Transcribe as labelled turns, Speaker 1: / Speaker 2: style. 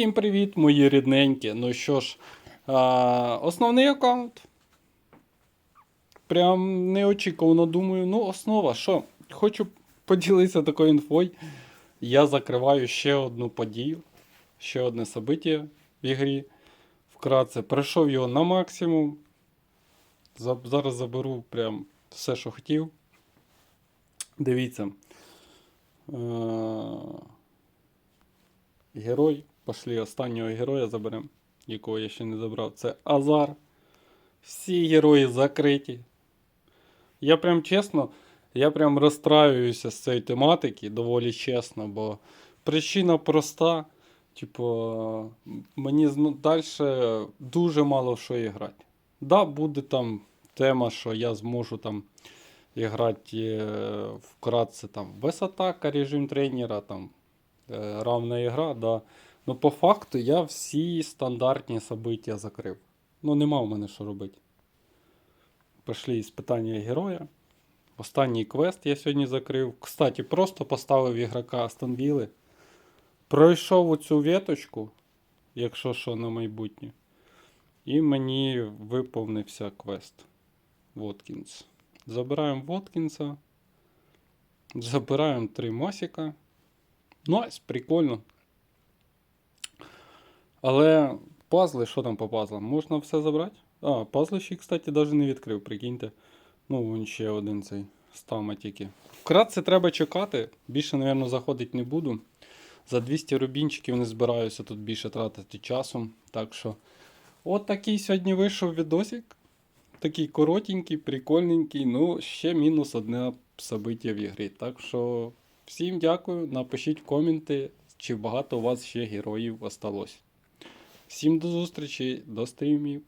Speaker 1: Всім привіт, мої рідненькі. Ну що ж, а, основний аккаунт. Прям неочікувано думаю. Ну, основа, що? Хочу поділитися такою інфою. Я закриваю ще одну подію, ще одне собиття в ігрі. Вкратце, пройшов його на максимум. Зараз заберу прям все, що хотів. Дивіться. Герой. Пошли останнього героя заберемо, якого я ще не забрав. Це Азар. Всі герої закриті. Я прям чесно, я прям розстраююся з цієї тематики, доволі чесно, бо причина проста. Типу, мені далі дуже мало що і грати. Да, буде там тема, що я зможу там грати е, вкратце там висотака, режим тренера, там е, равна ігра, да. Ну, по факту я всі стандартні собиття закрив. Ну, нема в мене що робити. Пішли іспитання героя. Останній квест я сьогодні закрив. Кстати, просто поставив ігрока Астон Вілли. Пройшов оцю веточку, якщо що на майбутнє. І мені виповнився квест. Воткінс. Забираємо Воткінса. Забираємо три мосіка. Найс, прикольно. Але пазли, що там по пазлам? Можна все забрати? А, пазли ще, кстати, навіть не відкрив, прикиньте. Ну, вон ще один цей стама тільки. Вкратце треба чекати. Більше, мабуть, заходити не буду. За 200 рубінчиків не збираюся тут більше тратити часу. Так що, от такий сьогодні вийшов відосик. Такий коротенький, прикольненький. Ну, ще мінус одне собиття в ігрі. Так що, всім дякую. Напишіть в коменти, чи багато у вас ще героїв осталось. Всім до зустрічі, до стрімів.